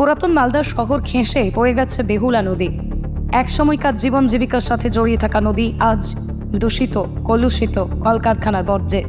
পুরাতন মালদা শহর ঘেঁষে বয়ে গেছে বেহুলা নদী। এক সময়কার জীবন জীবিকার সাথে জড়িয়ে থাকা নদী আজ দূষিত, কলুষিত কলকারখানার বর্জ্যে।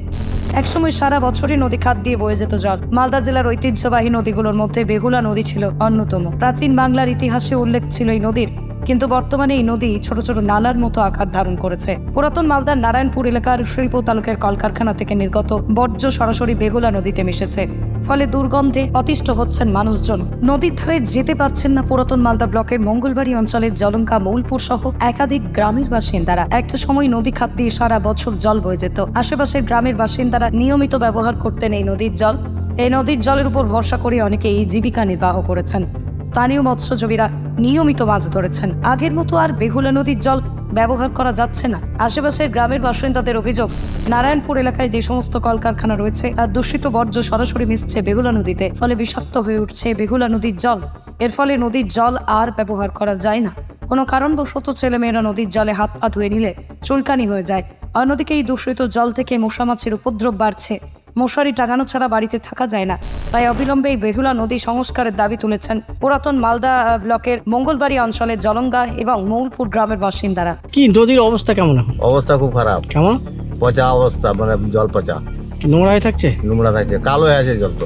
একসময় সারা বছরই নদী খাত দিয়ে বয়ে যেত জল। মালদা জেলার ঐতিহ্যবাহী নদীগুলোর মধ্যে বেহুলা নদী ছিল অন্যতম। প্রাচীন বাংলার ইতিহাসে উল্লেখ ছিল এই নদীর কিন্তু বর্তমানে এই নদী ছোট ছোট নালার মতো আকার ধারণ করেছে। পুরাতন মালদার নারায়ণপুর এলাকার শিল্প তালুকের কলকারখানা থেকে নির্গত বর্জ্য সরাসরি বেহুলা নদীতে মিশেছে। ফলে দুর্গন্ধে অতিষ্ঠ হচ্ছেন মানুষজন। নদীর ধারে যেতে পারছেন না পুরাতন মালদা ব্লকের মঙ্গলবাড়ি অঞ্চলের জলঙ্কা, মৌলপুর সহ একাধিক গ্রামের বাসিন্দারা। একটা সময় নদী খাত দিয়ে সারা বছর জল বয়ে যেত। আশেপাশের গ্রামের বাসিন্দারা নিয়মিত ব্যবহার করতেন এই নদীর জল। এই নদীর জলের উপর ভরসা করে অনেকে এই জীবিকা নির্বাহ করেছেন। স্থানীয় মৎস্যজীবীরা নিয়মিত মাছ ধরেছেন। আগের মতো আর বেহুলা নদীর জল ব্যবহার করা যাচ্ছে না। আশেপাশের গ্রামের বাসিন্দাদের অভিযোগ, নারায়ণপুর এলাকায় যে সমস্ত কলকারখানা রয়েছে, তার দূষিত বর্জ্য সরাসরি মিশছে বেহুলা নদীতে, ফলে বিষাক্ত হয়ে উঠছে বেহুলা নদীর জল। এর ফলে নদীর জল আর ব্যবহার করা যায় না। কোনো কারণবশত ছেলেমেয়েরা নদীর জলে হাত পা ধুয়ে নিলে চুলকানি হয়ে যায়। অন্যদিকে এই দূষিত জল থেকে মশা মাছির উপদ্রব বাড়ছে। মশারি টাঙানো ছাড়া বাড়িতে থাকা যায় না। তাই অবিলম্বে এই বেহুলা নদী সংস্কারের দাবি তুলেছেন পুরাতন মালদা ব্লকের মঙ্গলবাড়ি অঞ্চলের জলঙ্গা এবং মৌলপুর গ্রামের বাসিন্দারা। কি নদীর অবস্থা কেমন এখন? অবস্থা খুব খারাপ। কেমন? পচা অবস্থা মানে জল পচা। কি নোংরা হয়ে থাকছে? নোংরা থাকছে কালো হয়ে আছে জল তো।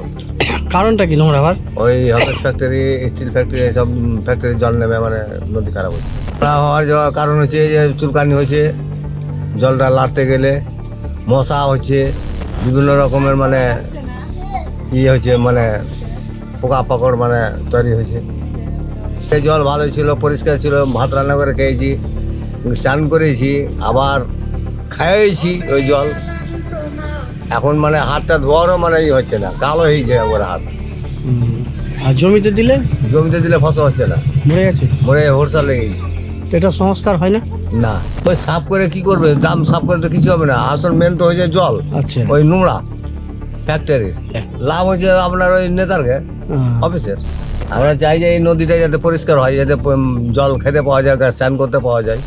কারণটা কি নোংরা আবার ওই হলস ফ্যাক্টরি স্টিল ফ্যাক্টরি সব ফ্যাক্টরির জল নেমে মানে নদী খারাপ হচ্ছে। নোংরা হওয়ার কারণ হচ্ছে যে চুলকানি হয়েছে জলটা লাড়তে গেলে মশা হচ্ছে। বিভিন্ন রকমের মানে ইয়ে হয়েছে মানে পোকা পাকড় মানে তৈরি হয়েছে। সেই জল ভালো ছিল পরিষ্কার ছিল ভাত রান্না করে খেয়েছি স্নান করেছি আবার খাইয়েছি ওই জল। এখন মানে হাতটা ধোয়ারও মানে ই হচ্ছে না কালো হয়ে যায় ওর হাত। আর জমিতে দিলে? জমিতে দিলে ফসল হচ্ছে না। মরে গেছে? মরে হোরসা লেগে গেছে। এটা সংস্কার হয় না? না। ওই সাফ করে কি করবে? দাম সাফ করে তো কিছু হবে না। আসল মেন তো হয়েছে জল আচ্ছা। ওই নোংরা ফ্যাক্টরির লাভ হচ্ছে আপনার ওই নেতারকে হ্যাঁ। অফিসের। আমরা চাই যে এই নদীটা যাতে পরিষ্কার হয় যাতে জল খেতে পাওয়া যায় স্নান করতে পাওয়া যায়।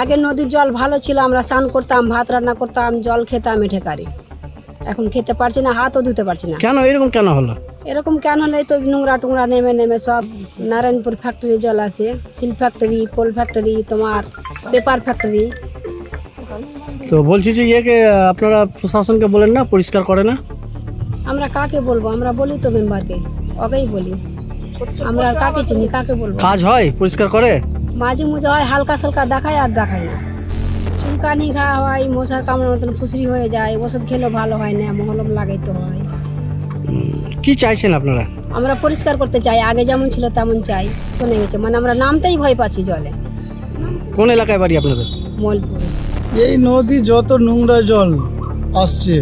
আগে নদীর জল ভালো ছিল আমরা স্নান করতাম ভাত রান্না করতাম জল খেতাম এঠে কারি এখন খেতে পারছি না হাতও ধুতে পারছি না। কেন? এরকম কেন হলো? এরকম কেন নেই তো নোংরা টুংরা নেমে নেমে সব নারায়ণপুর ফ্যাক্টরি জল আসে সিল ফ্যাক্টরি পোল ফ্যাক্টরি তোমার পেপার ফ্যাক্টরি তো বলছি যে ইয়েকে আপনারা প্রশাসনকে বলেন না পরিষ্কার করে না? আমরা কাকে বলব? আমরা বলি তো মেম্বারকে ওকেই বলি। আমরা আর কাকে চিনি? কাকে বলব? কাজ হয়? পরিষ্কার করে? মাঝে মুঝে হয় হালকা সালকা দেখায় আর দেখায় না। চুলকানি ঘা হয় মশার কামড়ের মতন ফুসরি হয়ে যায় ওষুধ খেলেও ভালো হয় না মহলম লাগাইতে হয়। কি চাইছেন আপনারা? আমরা পরিষ্কার করতে চাই আগে যেমন ছিল তেমন চাই। শুনে গেছে মানে আমরা নামতেই ভয় পাচ্ছি জলে। কোন এলাকায় বাড়ি আপনাদের? মলপুরে। এই নদী যত নোংরা জল আসছে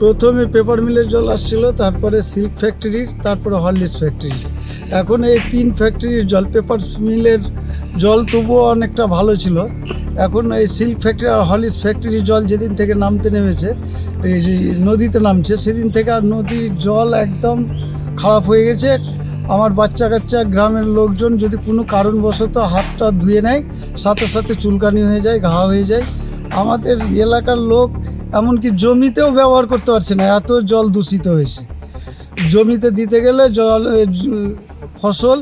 প্রথমে পেপার মিলের জল আসছিল তারপরে সিল্ক ফ্যাক্টরির তারপরে হরলিক্স ফ্যাক্টরি। এখন এই তিন ফ্যাক্টরির জল পেপার মিলের জল তবুও অনেকটা ভালো ছিল। এখন এই সিল্ক ফ্যাক্টরি আর হরলিক্স ফ্যাক্টরির জল যেদিন থেকে নামতে নেমেছে, এই নদীতে নামছে, সেদিন থেকে আর নদীর জল একদম খারাপ হয়ে গেছে। আমার বাচ্চা কাচ্চা গ্রামের লোকজন যদি কোনো কারণবশত হাতটা ধুয়ে নেয়, সাথে সাথে চুলকানি হয়ে যায়, ঘা হয়ে যায়। আমাদের এলাকার লোক এমনকি জমিতেও ব্যবহার করতে পারছে না, এত জল দূষিত হয়েছে। জমিতে দিতে গেলে জল ফসল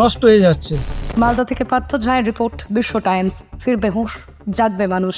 নষ্ট হয়ে যাচ্ছে। মালদা থেকে পার্থ ঝায়ের রিপোর্ট বিশ্ব টাইমস। ফিরবে হুঁশ জাগবে মানুষ।